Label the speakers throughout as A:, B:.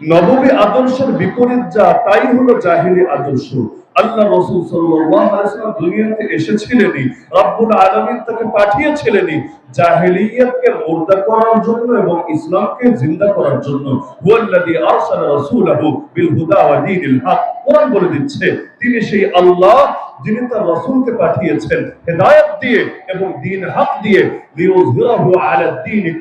A: নববী আদর্শের বিপরীত যা, তাই হলো জাহিলি আদর্শ। আল্লাহ রসুল ওয়াসাল্লাম দুনিয়াতে এসেছিলেনই, রব্বুল আলামিন তাকে পাঠিয়েছিলেনই জাহেলিয়াতকে করার জন্য এবং ইসলামকে জিন্দা করার জন্য। বিল হুদা ওয়া দীনিল হক। কোরআন বলে দিচ্ছে, তিনি সেই আল্লাহ যিনি তার রাসূলকে পাঠিয়েছেন, হেদায়েত দিয়ে এবং দ্বীন হক দিয়ে আলা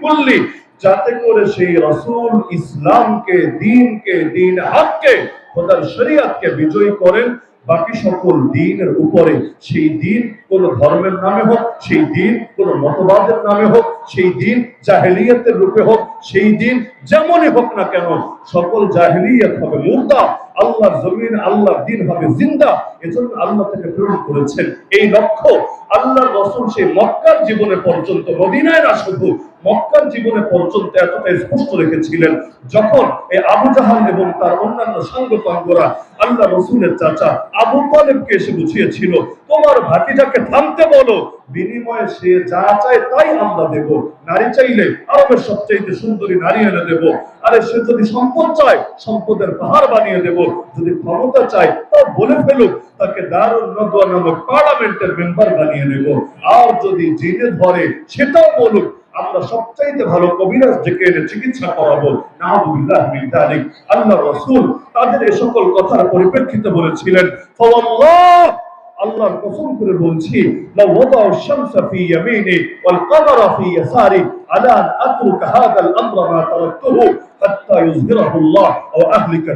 A: কুল্লি। যাতে করে সেই রসুল ইসলামকে, দিনকে, দিন হককে, খোদার শরীয়তকে বিজয়ী করেন। বাকি সকল দিনের উপরে সেই দিন কোন ধর্মের নামে হোক, সেই দিন কোন মতবাদের নামে হোক, সেই দিন জাহেলিয়াতের রূপে হোক, সেই দিন যেমনই হোক না কেন, সকল জাহেলিয়াত হবে মুর্দা। আল্লাহর জমিন, আল্লাহর দিন হবে জিন্দা। এজন্য আল্লাহ থেকে প্রেরণ করেছেন। এই লক্ষ্য আল্লাহর রসুল সেই মক্কার জীবনে পর্যন্ত, মদিনায় না শুধু, মক্কার জীবনে পর্যন্ত এতটা স্পষ্ট রেখেছিলেন, যখন এই আবু জাহাল এবং তার অন্যান্য সাঙ্গপাঙ্গরা আল্লাহ রসুলের চাচা আবু তালেবকে এসে বুঝিয়েছিল, তোমার ভাতিটাকে থামতে বলো। বিনিময়ে সে যা চায় তাই আমরা দেব। নারী চাইলে আরবের সবচাইতে সুন্দরী নারী এনে দেব। আরে সে যদি সম্পদ চায়, সম্পদের পাহাড় বানিয়ে দেব। যদি ক্ষমতা চাই, তা বলে ফেলুক, তাকে দারুণ নদুয়া নামক পার্লামেন্টের মেম্বার বানিয়ে নেব। আর যদি জেনে ধরে, সেটাও বলুক, আমরা সবচাইতে ভালো কবিরাজ ডেকে এনে চিকিৎসা করাবো। আল্লাহ রসুল তাদের এ সকল কথার পরিপ্রেক্ষিতে বলেছিলেন আল্লাহর কসম করে বলছি শামসা ফি ইয়ামিনি ওয়াল কমারা ফি ইয়াসারি, আলা আন আতরুকা মা তারাকতুহু হাত্তা ইউযহিরাহু আল্লাহ আহলিকা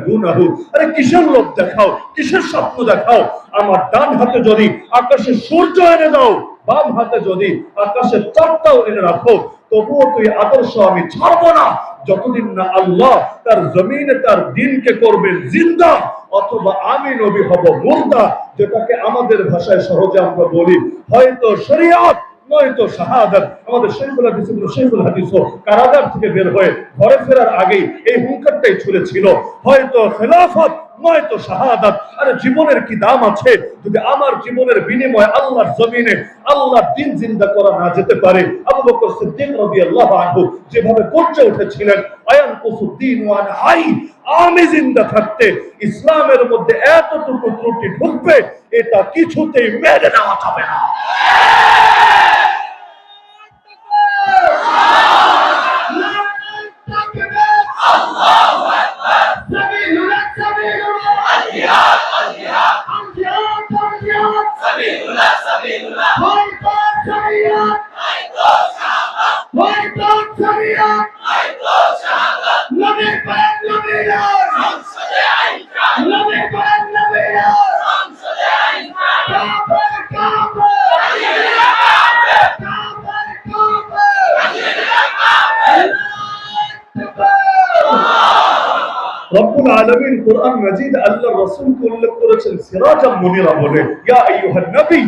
A: আরে কিসের দেখাও, কিসের স্বপ্ন দেখাও? আমার ডান হাতে যদি আকাশে সূর্য এনে দাও, বাম হাতে যদি আকাশের চারটাও এনে রাখো, তবুও তুই আদর্শ আমি ছাড়বো না। যতদিন না আল্লাহ তার জমিনে তার দিনকে করবেন জিন্দা অথবা আমি নবী হব মুর্দা, যেটাকে আমাদের ভাষায় সহজে আমরা বলি, হয়তো শরিয়ত, নয়তো শাহাদাত। আমাদের শেখুল হাদিস শেখুল কারাগার থেকে বের হয়ে ঘরে ফেরার আগেই এই হুঙ্কারটাই ছুড়েছিল। হয়তো খেলাফত শাহাদাত। আরে জীবনের কি দাম আছে? যদি আমার জীবনের বিনিময়ে আল্লাহর জমিনে আল্লাহর দিন জিন্দা করা না যেতে পারে, আবু বকর সিদ্দিক যেভাবে গর্জে উঠেছিলেন আয়ান কুসুদ্দিন ওয়ান হাই আমি জিন্দা থাকতে ইসলামের মধ্যে এতটুকু ত্রুটি ঢুকবে, এটা কিছুতেই মেনে নেওয়া যাবে না। রব্বুল আলামিন কোরআন মাজিদ আল্লাহ রাসূলকে উল্লেখ করেছেন সিরাজাম মুনিরা বলে ইয়া আইয়ুহান নবী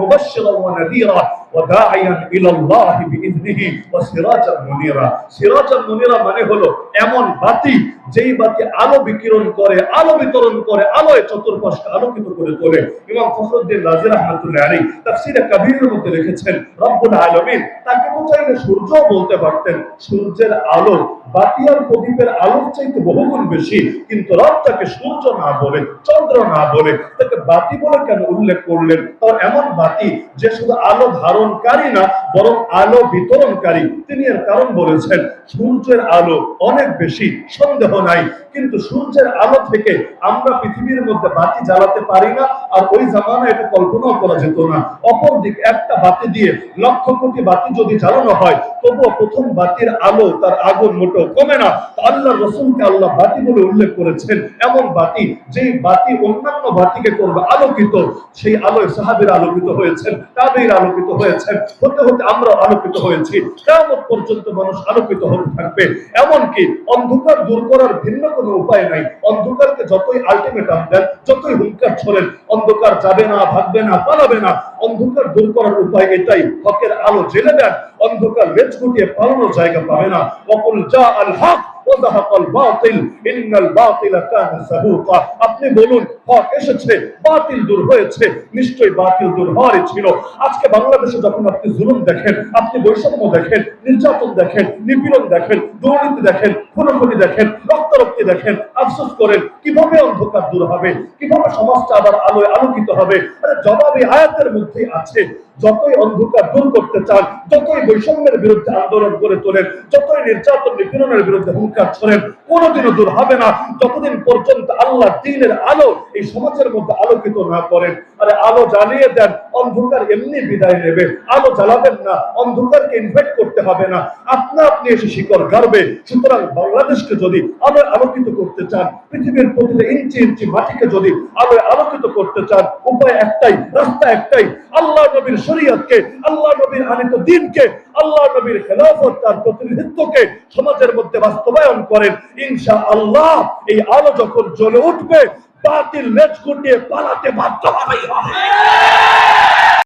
A: মুবাশশিরান ওয়া নাযীরা ওয়া দাঈয়ান ইলা আল্লাহ বিইذনিহি ওয়া সিরাজাম মুনিরা। সিরাজাম মুনিরা মানে হলো এমন বাতি, যেই বাতি আলো বিকিরণ করে, আলো বিতরণ করে, আলোয় চতুর্পাশকে আলোকিত করে তোলে। ইমাম ফখরুদ্দিন রাজি রাহমাতুল্লাহ আলাইহি তাফসীরে কবিরের মধ্যে লিখেছেন, রব্বুল আলামিন তাকে তো চাইলে সূর্য বলতে পারতেন, সূর্যের আলো বাতি আর প্রদীপের আলোর চাইতে বহুগুণ বেশি, কিন্তু রব তাকে সূর্য না বলে, চন্দ্র না বলে তাকে বাতি বলে কেন উল্লেখ করলেন? এমন বাতি যে শুধু আলো ধারণকারী না, বরং আলো বিতরণকারী। তিনি এর কারণ বলেছেন, সূর্যের আলো অনেক বেশি, সন্দেহ নাই। কিন্তু সূর্যের আলো থেকে আমরা পৃথিবীর মধ্যে বাতি জ্বালাতে পারি না, আর ওই জামানা এটা কল্পনাও করা যেত না। একটা বাতি দিয়ে লক্ষ কোটি বাতি যদি জ্বালানো হয়, তবুও প্রথম বাতির আলো তার আগুন মোটেও কমে না। আল্লাহ রসুলকে আল্লাহ বাতি বলে উল্লেখ করেছেন, এমন বাতি যেই বাতি অন্যান্য বাতিকে করবে আলোকিত সেই আলোয় সাহাবির আলোকিত হয়েছেন তাদের আলোকিত হয়েছেন, হতে হতে আমরা আলোকিত হয়েছি। কেমন পর্যন্ত মানুষ আলোকিত হতে থাকবে। এমনকি অন্ধকার দূর করার ভিন্ন কোনো উপায় নাই। অন্ধকারকে যতই আলটিমেটাম দেন যতই হুঙ্কার ছড়েন, অন্ধকার যাবে না, ভাগবে না, পালাবে না। অন্ধকার দূর করার উপায় এটাই। হকের আলো জেলে দেন, অন্ধকার লেজ গুটিয়ে পালানোর জায়গা পাবে না। অকুল যা আল হক আপনি বলুন, হক এসেছে, বাতিল দূর হয়েছে, নিশ্চয়ই বাতিল দূর হওয়ারই ছিল। আজকে বাংলাদেশে যখন আপনি জুলুম দেখেন, আপনি বৈষম্য দেখেন, নির্যাতন দেখেন, নিপীড়ন দেখেন, দুর্নীতি দেখেন খুনোখুনি দেখেন, রক্তরক্তি দেখেন, আফসোস করেন, কীভাবে অন্ধকার দূর হবে, কীভাবে সমাজটা আবার আলোয় আলোকিত হবে। জবাবে আয়াতের মধ্যে আছে, যতই অন্ধকার দূর করতে চান, যতই বৈষম্যের বিরুদ্ধে আন্দোলন করে তোলেন, যতই নির্যাতন নিপীড়নের বিরুদ্ধে হুঙ্কার ছড়েন, কোনোদিনও দূর হবে না। যতদিন পর্যন্ত আল্লাহ দিনের আলো এই সমাজের মধ্যে আলোকিত না করেন। আরে আলো জ্বালিয়ে দেন, অন্ধকার এমনি বিদায় নেবে। আলো জ্বালাবেন না, অন্ধকারকে ইনভাইট করতে হবে না। আপনা আপনি এসে শিকড় গাড়বে। সুতরাং বাংলাদেশকে যদি আলোয় আলোকিত করতে চান, পৃথিবীর প্রতিটা ইঞ্চি ইঞ্চি মাটিকে যদি আলোয় আলোকিত করতে চান, উপায় একটাই, রাস্তা একটাই, আল্লাহ নবীর শরীয়তকে, আল্লাহ নবীর আনিত দিনকে, আল্লাহ নবীর খেলাফত তার প্রতিনিধিত্বকে সমাজের মধ্যে বাস্তবায়ন করেন। ইনশা আল্লাহ এই আলো যখন জ্বলে উঠবে বাতিল লেজ গুটিয়ে পালাতে বাধ্য হবেই হবে।